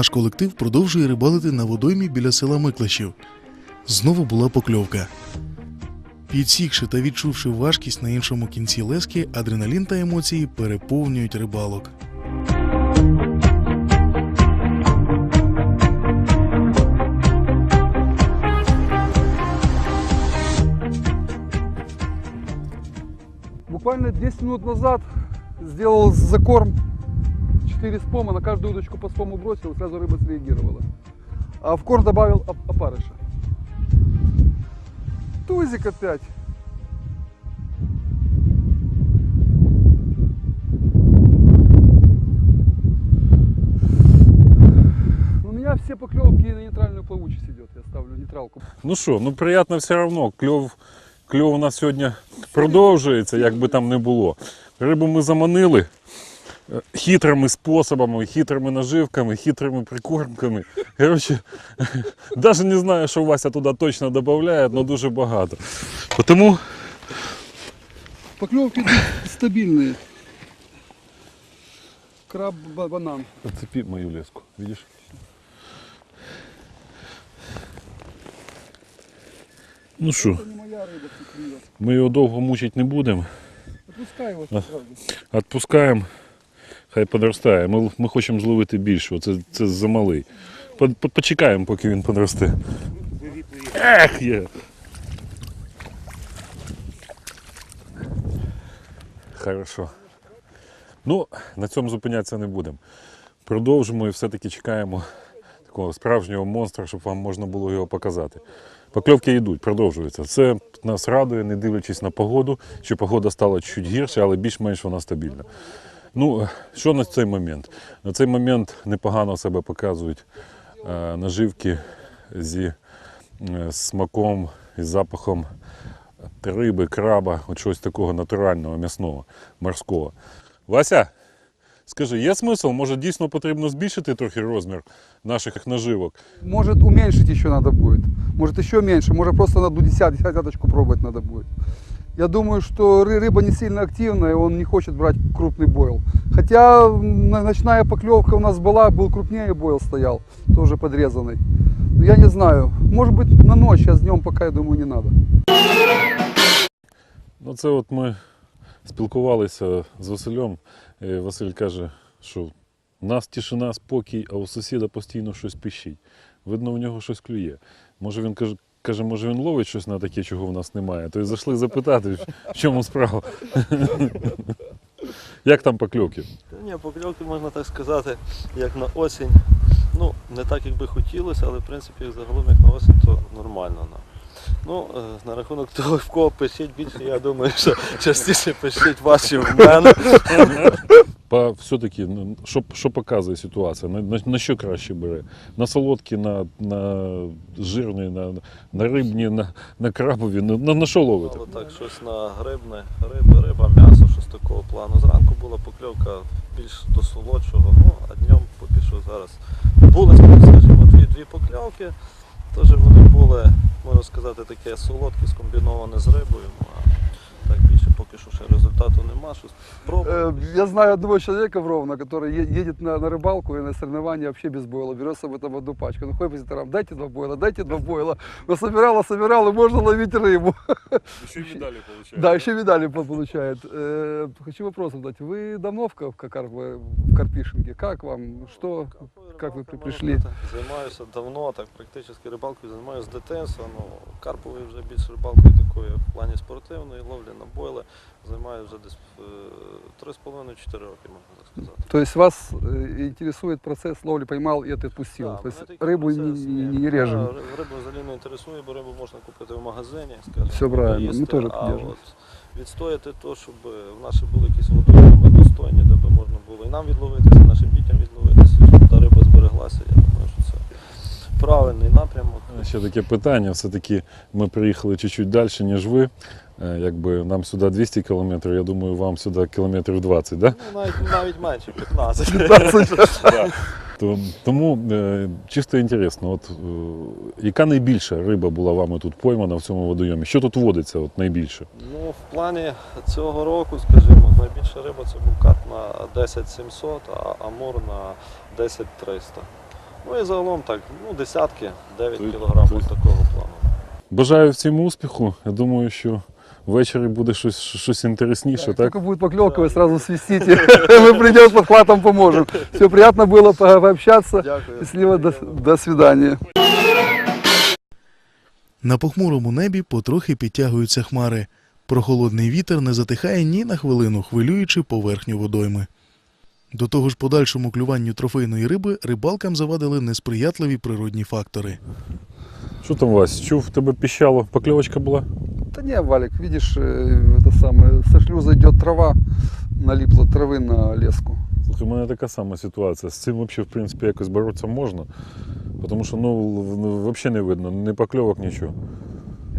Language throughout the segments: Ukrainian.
Наш колектив продовжує рибалити на водоймі біля села Миклашів. Знову була покльовка. Підсікши та відчувши важкість на іншому кінці лески, адреналін та емоції переповнюють рибалок. Буквально 10 минут назад сделал закорм 4 спома, на каждую удочку по спому бросил, и сразу рыба среагировала. А в корм добавил оп- опарыша. Тузик опять. У меня все поклевки на нейтральную плавучесть идет. Я ставлю нейтралку. Ну що, ну приємно все одно. Кльов, кльов у нас сьогодні продовжується, як би там не було. Рибу ми заманили хитрими способами, хитрими наживками, хитрими прикормками. Коротше, навіть не знаю, що Вася туди точно додає, але дуже багато. Тому Поклевки идут стабильные. Краб, ба- банан. Зацепи мою леску, видишь? Ну що, Это не моя рыба тут клюет. ми його довго мучити не будемо. Отпускай его А. сразу. Відпускаємо, хай подростає. Ми, ми хочемо зловити більшого, це, це замалий. По- по- Почекаємо, поки він подросте. Ех, є. Хорошо. Ну, на цьому зупинятися не будемо. Продовжимо і все-таки чекаємо такого справжнього монстра, щоб вам можна було його показати. Покльовки йдуть, продовжуються. Це нас радує, не дивлячись на погоду, що погода стала чуть гірше, але більш-менш вона стабільна. Ну, що на цей момент? На цей момент непогано себе показують е, наживки зі е, смаком і запахом риби, краба, от щось такого натурального, м'ясного, морського. Вася, скажи, є смисл? Може дійсно потрібно збільшити трохи розмір наших наживок? Может уменьшить еще надо будет. Может еще меньше. Может просто на одну десят, десяточку пробовать надо будет. Я думаю, что ры- рыба не сильно активная, и он не хочет брать крупный бойл. Хотя м, на- ночная поклевка у нас была, был крупнее бойл стоял, тоже подрезанный. Но я не знаю. Может быть на ночь, а с днем пока, я думаю, не надо. Ну, це от ми спілкувалися з Василем. І Василь каже, що у нас тишина, спокій, а у сусіда постійно щось пищить. Видно, в нього щось клює. Може він каже, каже, може він ловить щось на таке, чого в нас немає. То й зайшли запитати, в чому справа. Як там покльовки? Ні, покльовки можна так сказати, як на осінь. Ну, не так, як би хотілося, але в принципі, загалом, як на осінь, то нормально. на. Ну, е, на рахунок того, в кого пишіть більше, я думаю, що частіше пишіть ваші в мене. По, все-таки, ну, що, що показує ситуація? На, на, на що краще бере? На солодкі, на, на жирні, на, на рибні, на, на крабові, на, на, на що ловите? Але так, щось на грибне, риба, риба, м'ясо, щось такого плану. Зранку була покльовка більш до солодшого, ну, а днем поки що зараз були, скажімо, дві, дві покльовки. Теж вони були, можна сказати, таке солодке, скомбіноване з рибою. Ну, а так більше поки що ще результату нема. Щось пробуємо. Э, Я знаю одного человека в Ровно, который е- едет на, на рыбалку и на соревнования вообще без бойла. Берет с собой там одну пачку. Ну, ходит по секторам, дайте два бойла, дайте два бойла. Ну, собирала, собирал, и можно ловить рыбу. Ще медалі получають. Да, еще медали по- получает. Э, Хочу вопрос задать. Вы давно в, ка- в, Кар- в Карпишинге? Как вам? Что? Как ви Рибалкою, прийшли? можна сказати, Займаюся давно, так практично рибалкою займаюся з дитинства. Ну, карповою вже більш рибалкою такою в плані спортивної, ловлі на бойли. Займаюся вже десь е, 3,5-4 роки, можна так сказати. То есть вас э, интересует процесс ловли, поймал и отпустил? Да, То есть мене такий не, процес, не, не режем? Да, ри- Рибу взагалі не інтересує, бо рибу можна купити в магазині, скажімо. Все правильно, ми теж а підтримуємо. відстояти то, щоб в наші були якісь водойми достойні, де би можна було і нам відловитися, і нашим дітям відловитися, щоб та риба збереглася. Я думаю, що це правильний напрямок. Ще таке питання. Все-таки ми приїхали чуть-чуть далі, ніж ви. Е, Якби нам сюди 200 кілометрів, я думаю, вам сюди кілометрів 20, да? Ну, навіть, навіть менше, 15. Да. Тому е, чисто інтересно, от, е, яка найбільша риба була вами тут поймана в цьому водойомі? Що тут водиться от, найбільше? Ну, в плані цього року, скажімо, найбільша риба це був кат на 10 700, а амур на 10 300. Ну і загалом так, ну десятки, 9 Тут- кілограм тут- ось такого плану. Бажаю всім успіху. Я думаю, що ввечері буде щось, щось інтересніше, так? Только будет поклевка, вы сразу свистите. Мы придем с подхватом, поможем. Все, приятно было по- пообщаться. Дякую. Счастливо, до, до свидания. На похмурому небі потрохи підтягуються хмари. Прохолодний вітер не затихає ні на хвилину, хвилюючи поверхню водойми. До того ж, подальшому клюванню трофейної риби рибалкам завадили несприятливі природні фактори. Що там, Вась? Чув, в тебе піщало, покльовочка була? Да не, Валик, видишь, э, это самое, со шлюза идет трава, налипла травы на леску. Слухай, у мене така сама ситуація. З цим взагалі, в принципі, якось боротися можна. Тому що ну, взагалі не видно, ні покльовок, нічого.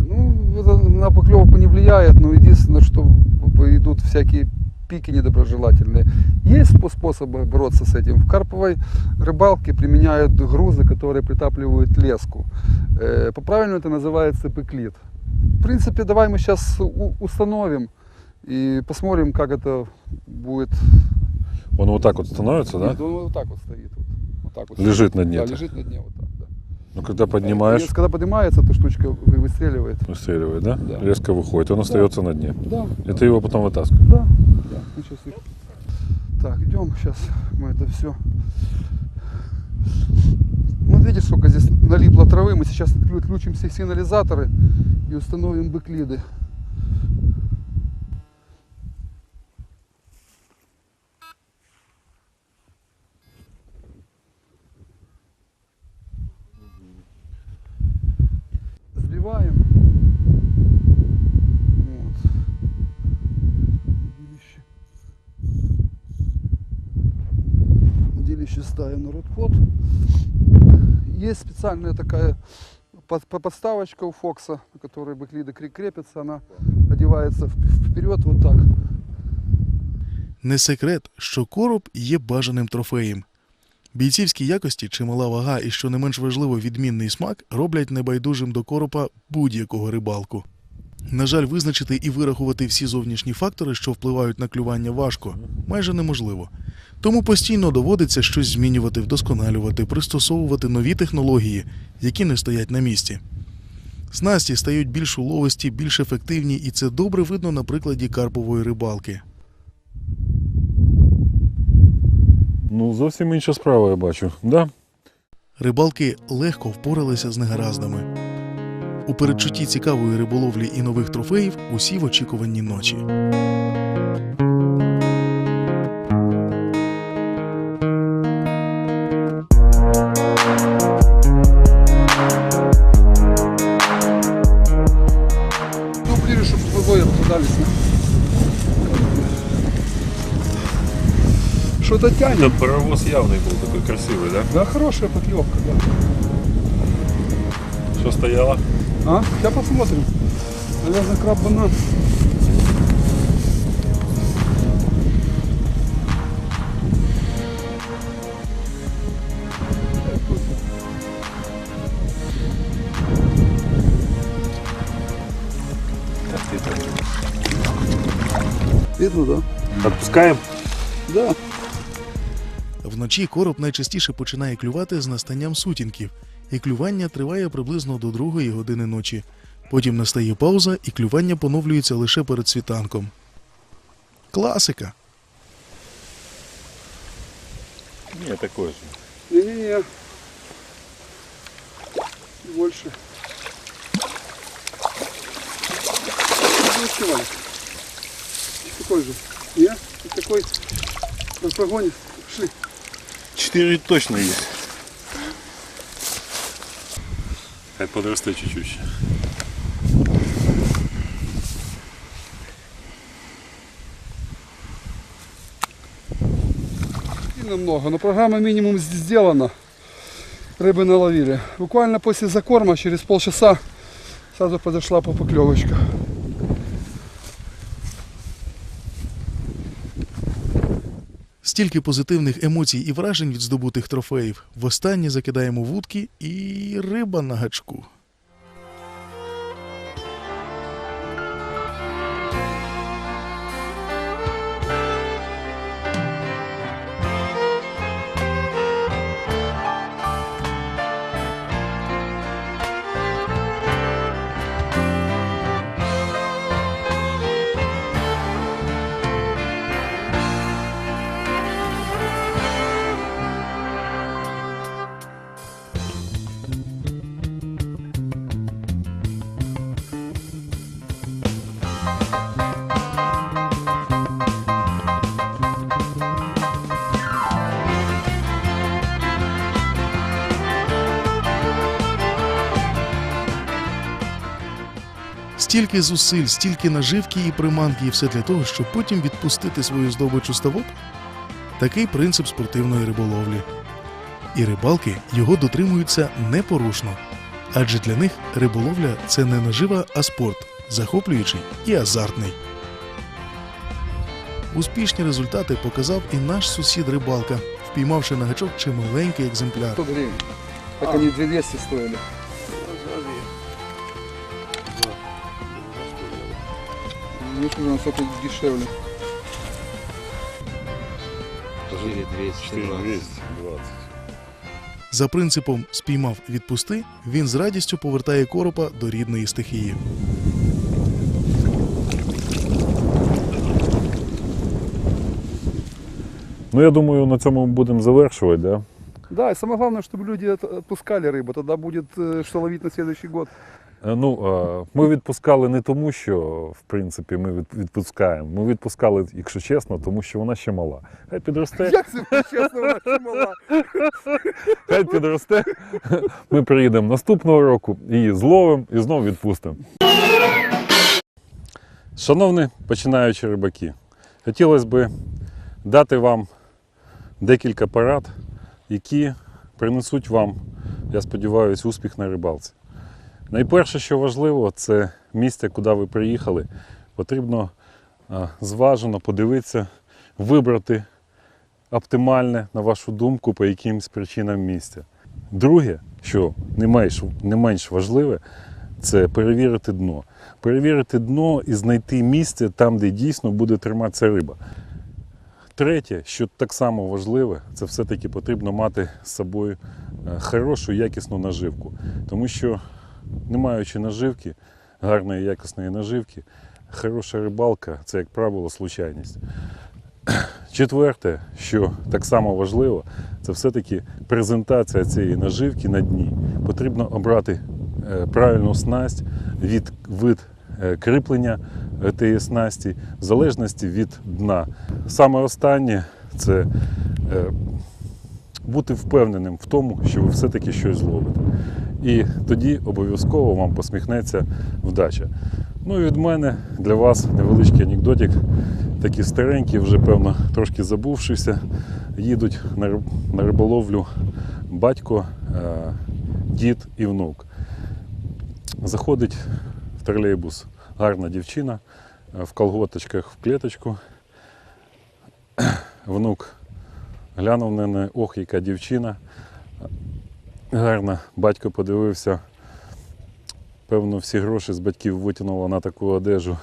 Ну, это на поклевку не влияет, но единственное, что идут всякие пики недоброжелательные. Есть спо- способы бороться с этим. В карповой рыбалке применяют грузы, которые притапливают леску. Э, По-правильному это называется пеклит. В принципе, давай мы сейчас установим и посмотрим, как это будет. Воно отак от становиться, Нет, да? он вот так вот стоит. Вот, Вот так вот Лежит на дне Да, так. лежит на дне вот так. Да. Ну, коли піднімаєш, Если когда поднимается, то штучка вы- выстреливает. вистрілює, да? Да. Резко виходить, він остається на дні. Да, І ти його потім витаскуєш. Да, да. Ну, сейчас их... Так, идем, сейчас мы это все. Вот видишь, сколько здесь налипло травы. Мы сейчас отклю- отключим все сигнализаторы И установим бэклиды. Сбиваем. Удилище ставим на родход. Есть специальная такая подставочка у Фокса, на которой бэклиды кре- крепятся. Она одевается вперед вот так. Не секрет, що короб є бажаним трофеєм. Бійцівські якості, чимала вага і, що не менш важливо, відмінний смак роблять небайдужим до коропа будь-якого рибалку. На жаль, визначити і вирахувати всі зовнішні фактори, що впливають на клювання, важко, майже неможливо. Тому постійно доводиться щось змінювати, вдосконалювати, пристосовувати нові технології, які не стоять на місці. Снасті стають більш уловисті, більш ефективні, і це добре видно на прикладі карпової рибалки. Ну, зовсім інша справа, я бачу. Да? Рибалки легко впоралися з негараздами. У передчутті цікавої риболовлі і нових трофеїв усі в очікуванні ночі. Ближе, чтобы Что-то тянет. паровоз явний був такий красивий, да? Да, хорошая поклевка, да. Що стояло? А? Сейчас посмотрим. Наверное, краб банан. Видно, да? Отпускаємо? Да. Вночі короб найчастіше починає клювати з настанням сутінків, і клювання триває приблизно до другої години ночі. Потім настає пауза, і клювання поновлюється лише перед світанком. Класика. Ні, такий ж. Не-не-не. Больше. Ну, успевай. Такой же. Я? И такой разгонит. Шли. Чотири точно є. Хай подросте чуть-чуть. Сильно много, но программа минимум сделана. Рыбы наловили. Буквально после закорма, через полчаса, сразу подошла по Стільки позитивних емоцій і вражень від здобутих трофеїв. Востаннє закидаємо вудки і риба на гачку. Стільки зусиль, стільки наживки і приманки, і все для того, щоб потім відпустити свою здобич у ставок? Такий принцип спортивної риболовлі. І рибалки його дотримуються непорушно. Адже для них риболовля це не нажива, а спорт, захоплюючий і азартний. Успішні результати показав і наш сусід рибалка, впіймавши на гачок чималенький екземпляр. 500 гривен. Так они 2200 стоили. Видишь, уже насколько дешевле. 4220. За принципом спіймав відпусти, він з радістю повертає коропа до рідної стихії. Ну, я думаю, на цьому ми будемо завершувати, да? Да, и самое главное, чтобы люди от- отпускали рыбу, тогда будет э, что ловить на следующий год. Е, Ну, е, ми відпускали не тому, що в принципі ми відпускаємо. Ми відпускали, якщо чесно, тому що вона ще мала. Хай підросте, Як це чесно, вона ще мала. хай підросте. Ми приїдемо наступного року, її зловимо і знову відпустимо. Шановні починаючі рибаки, хотілося б дати вам декілька порад, які принесуть вам, я сподіваюся, успіх на рибалці. Найперше, що важливо, це місце, куди ви приїхали. Потрібно зважено подивитися, вибрати оптимальне, на вашу думку, по якимсь причинам місце. Друге, що не менш, не менш важливе, це перевірити дно. Перевірити дно і знайти місце там, де дійсно буде триматися риба. Третє, що так само важливе, це все-таки потрібно мати з собою е, хорошу якісну наживку. Тому що, не маючи наживки, гарної якісної наживки, хороша рибалка це, як правило, случайність. Четверте, що так само важливо, це все-таки презентація цієї наживки на дні. Потрібно обрати е, правильну снасть від вид е, кріплення е, тієї снасті, в залежності від дна. Саме останнє це бути впевненим в тому, що ви все-таки щось зловите. І тоді обов'язково вам посміхнеться вдача. Ну і від мене для вас невеличкий анекдотик. Такі старенькі, вже певно трошки забувшися, їдуть на риболовлю батько, е, дід і внук. Заходить в тролейбус гарна дівчина е, в колготочках в клеточку. Внук глянув на неї, ох, яка дівчина. Гарна, батько подивився. Певно, всі гроші з батьків витягнула на таку одежу.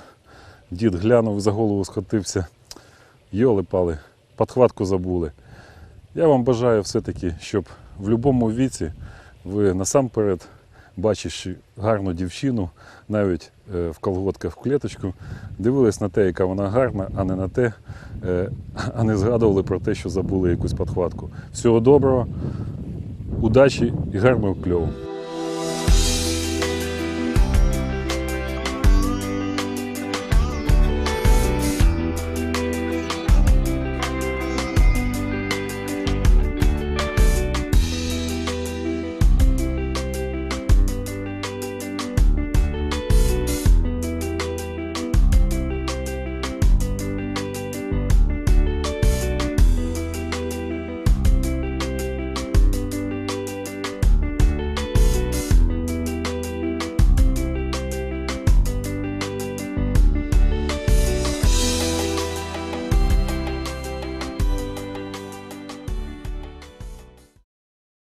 Дід глянув за голову, схотився. Йоли пали, подхватку забули. Я вам бажаю все-таки, щоб в будь-якому віці ви насамперед, бачивши гарну дівчину, навіть е, в колготках в клеточку, дивились на те, яка вона гарна, а не на те, е, а не згадували про те, що забули якусь подхватку. Всього доброго, удачі і гарного кльову.